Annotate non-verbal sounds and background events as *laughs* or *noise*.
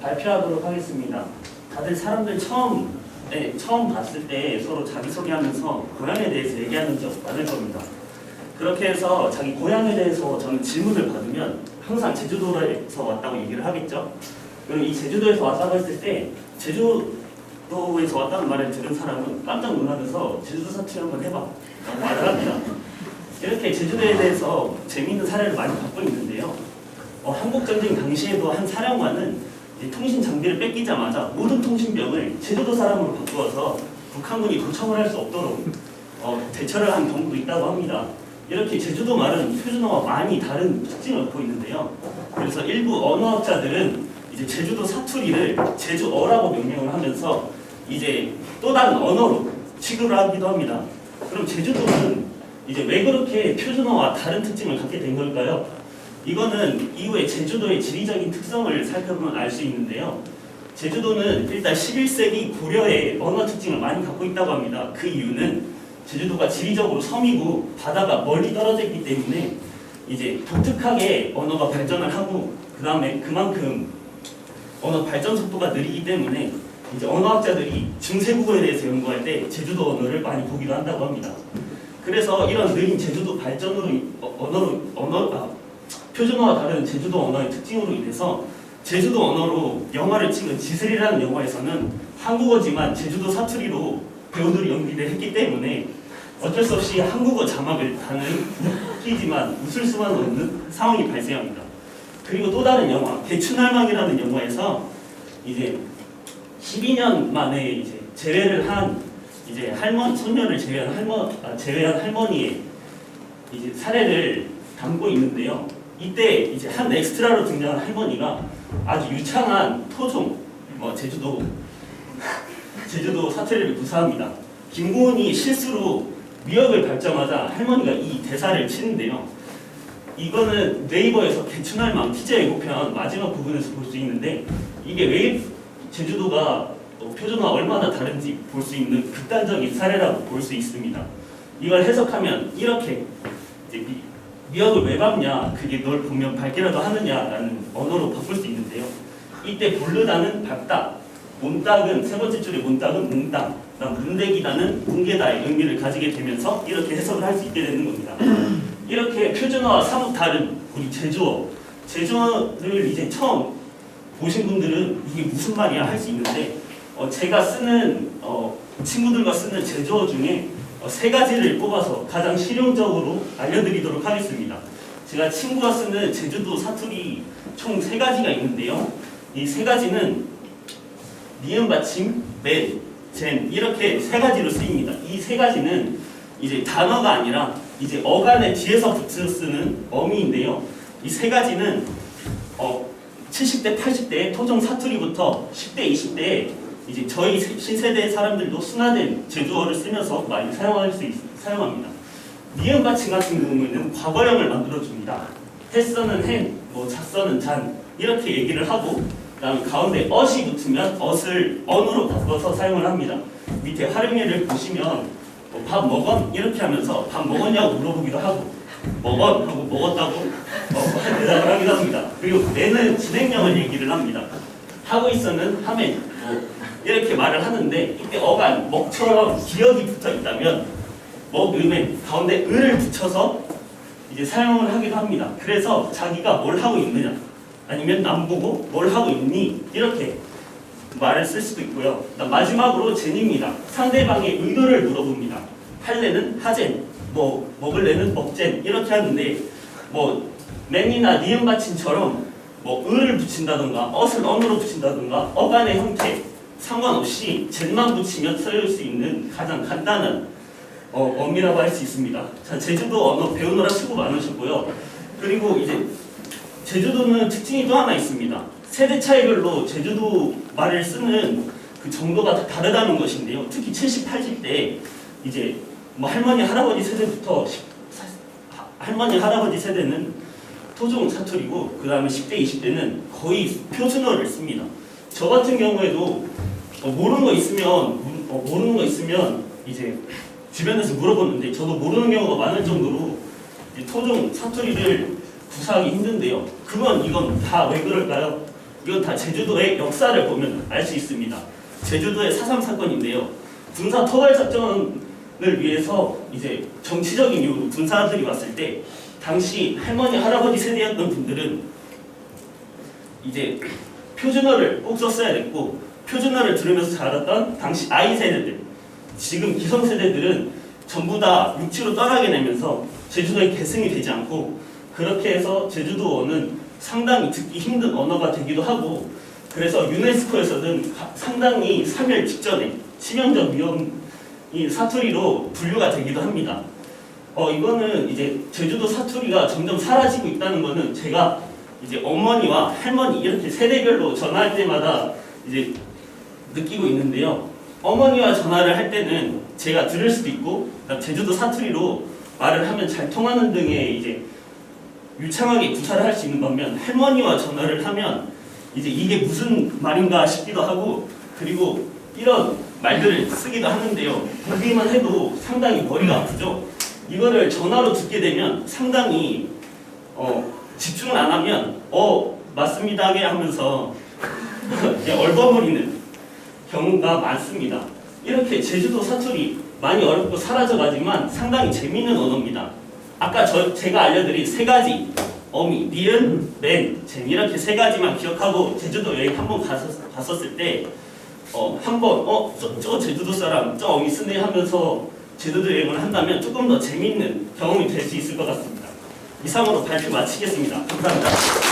발표하도록 하겠습니다. 다들 사람들 처음 네, 처음 봤을 때 서로 자기 소개하면서 고향에 대해서 얘기하는 적 많을 겁니다. 그렇게 해서 자기 고향에 대해서 저는 질문을 받으면 항상 제주도에서 왔다고 얘기를 하겠죠. 그리고 이 제주도에서 왔다고 했을 때 제주도에서 왔다는 말을 들은 사람은 깜짝 놀라면서 제주도 사투리 한번 해봐 라고 말을 합니다. 이렇게 제주도에 대해서 재미있는 사례를 많이 갖고 있는데요. 어, 한국전쟁 당시에도 한 사령관은 통신 장비를 뺏기자마자 모든 통신병을 제주도 사람으로 바꾸어서 북한군이 도청을 할 수 없도록 어, 대처를 한 경우도 있다고 합니다. 이렇게 제주도 말은 표준어와 많이 다른 특징을 갖고 있는데요. 그래서 일부 언어학자들은 이제 제주도 사투리를 제주어라고 명명을 하면서 이제 또 다른 언어로 취급을 하기도 합니다. 그럼 제주도는 이제 왜 그렇게 표준어와 다른 특징을 갖게 된 걸까요? 이거는 이후에 제주도의 지리적인 특성을 살펴보면 알 수 있는데요. 제주도는 일단 11세기 고려의 언어 특징을 많이 갖고 있다고 합니다. 그 이유는 제주도가 지리적으로 섬이고 바다가 멀리 떨어져 있기 때문에 이제 독특하게 언어가 발전을 하고 그 다음에 그만큼 언어 발전 속도가 느리기 때문에 이제 언어학자들이 중세국어에 대해서 연구할 때 제주도 언어를 많이 보기도 한다고 합니다. 그래서 이런 느린 제주도 발전으로 이- 어, 언어로 언어 아, 표준어와 다른 제주도 언어의 특징으로 인해서 제주도 언어로 영화를 찍은 지슬이라는 영화에서는 한국어지만 제주도 사투리로 배우들이 연기를 했기 때문에 어쩔 수 없이 한국어 자막을 다는 웃기지만 웃을 수만 없는 상황이 발생합니다. 그리고 또 다른 영화 대추날망이라는 영화에서 이제 12년 만에 이제 재회를 한 이제 할머니 손녀를 제외한 할머 아, 제외한 할머니의 이제 사례를 담고 있는데요. 이때 이제 한 엑스트라로 등장한 할머니가 아주 유창한 토종 뭐 제주도 제주도 사투리를 구사합니다. 김고은이 실수로 미역을 밟자마자 할머니가 이 대사를 치는데요. 이거는 네이버에서 개춘할망 티저 예고편 마지막 부분에서 볼 수 있는데 이게 왜 제주도가 어, 표준화 얼마나 다른지 볼 수 있는 극단적인 사례라고 볼 수 있습니다. 이걸 해석하면 이렇게 미, 미역을 왜 밟냐 그게 널 보면 밟기라도 하느냐라는 언어로 바꿀 수 있는데요. 이때 볼르다는 밟다, 몬딱은 세 번째 줄의 몬딱은 그다음 문대기다는 붕괴다의 의미를 가지게 되면서 이렇게 해석을 할 수 있게 되는 겁니다. 이렇게 표준어와 사뭇 다른 우리 제주어, 제주어를 이제 처음 보신 분들은 이게 무슨 말이야 할 수 있는데 어, 제가 쓰는 어, 친구들과 쓰는 제주어 중에 어, 세 가지를 뽑아서 가장 실용적으로 알려드리도록 하겠습니다. 제가 친구가 쓰는 제주도 사투리 총 세 가지가 있는데요. 이 세 가지는 니은 받침, 맨, 젠 이렇게 세 가지로 쓰입니다. 이 세 가지는 이제 단어가 아니라 이제 어간의 뒤에서 붙여 쓰는 어미인데요. 이 세 가지는 어, 70대, 80대 토종 사투리부터 10대, 20대에 이제 저희 세- 신세대 사람들도 순화된 제주어를 쓰면서 많이 사용할 수 있, 사용합니다. 니은 받침 같은 경우에는 과거형을 만들어줍니다. 했어는 해, 뭐 잤어는 잔 이렇게 얘기를 하고 그다음에 가운데 어시 붙으면 어를 언으로 바꿔서 사용을 합니다. 밑에 활용예를 보시면 뭐 밥 먹었? 이렇게 하면서 밥 먹었냐고 물어보기도 하고 먹었? 하고 먹었다고 어, 대답을 하기도 합니다. 그리고 내는 진행형을 얘기를 합니다. 하고 있어는 하면 뭐 이렇게 말을 하는데 이때 어간 먹처럼 기억이 붙어 있다면 먹 음에 가운데 을을 붙여서 이제 사용을 하기도 합니다. 그래서 자기가 뭘 하고 있느냐 아니면 남 보고 뭘 하고 있니 이렇게 말을 쓸 수도 있고요. 마지막으로 젠입니다. 상대방의 의도를 물어봅니다. 할래는 하젠, 뭐 먹을래는 먹젠 이렇게 하는데 뭐 맨이나 니은 받침처럼 뭐 을을 붙인다든가 엇을 언으로 붙인다든가 어간의 형태 상관없이 젠만 붙이면 쓰일 수 있는 가장 간단한 어, 어미라고 할 수 있습니다. 자, 제주도 언어 배우느라 수고 많으셨고요. 그리고 이제 제주도는 특징이 또 하나 있습니다. 세대 차이별로 제주도 말을 쓰는 그 정도가 다 다르다는 것인데요. 특히 70, 80대 이제 뭐 할머니, 할아버지 세대부터 십- 사- 하- 할머니, 할아버지 세대는 토종 사투리고 그 다음에 10대, 20대는 거의 표준어를 씁니다. 저 같은 경우에도 어, 모르는 거 있으면 어, 모르는 거 있으면 이제 주변에서 물어보는데 저도 모르는 경우가 많을 정도로 토종 사투리를 구사하기 힘든데요. 그건 이건 다 왜 그럴까요? 이건 다 제주도의 역사를 보면 알 수 있습니다. 제주도의 4.3 사건인데요. 군사 토벌 작전을 위해서 이제 정치적인 이유로 군사들이 왔을 때 당시 할머니 할아버지 세대였던 분들은 이제 표준어를 꼭 썼어야 됐고 표준어를 들으면서 자랐던 당시 아이 세대들 지금 기성 세대들은 전부 다 육지로 떠나게 되면서 제주도에 계승이 되지 않고 그렇게 해서 제주도어는 상당히 듣기 힘든 언어가 되기도 하고 그래서 유네스코에서는 가- 상당히 3일 직전에 치명적 위험이 사투리로 분류가 되기도 합니다. 어 이거는 이제 제주도 사투리가 점점 사라지고 있다는 거는 제가 이제 어머니와 할머니 이렇게 세대별로 전화할 때마다 이제 느끼고 있는데요. 어머니와 전화를 할 때는 제가 들을 수도 있고 제주도 사투리로 말을 하면 잘 통하는 등의 이제 유창하게 구사를 할 수 있는 반면 할머니와 전화를 하면 이제 이게 무슨 말인가 싶기도 하고 그리고 이런 말들을 쓰기도 하는데요. 보기만 해도 상당히 머리가 아프죠. 이거를 전화로 듣게 되면 상당히 어, 집중을 안 하면 어 맞습니다 하게 하면서 *laughs* 얼버무리는 경우가 많습니다. 이렇게 제주도 사투리 많이 어렵고 사라져가지만 상당히 재미있는 언어입니다. 아까 저 제가 알려드린 세 가지 어미, 니은, 맨, 젠 이렇게 세 가지만 기억하고 제주도 여행 한번 갔었, 갔었을 때 어, 한번 어, 저, 저 제주도 사람 저 어미 쓰네 하면서 제주도 여행을 한다면 조금 더 재미있는 경험이 될 수 있을 것 같습니다. 이상으로 발표 마치겠습니다. 감사합니다.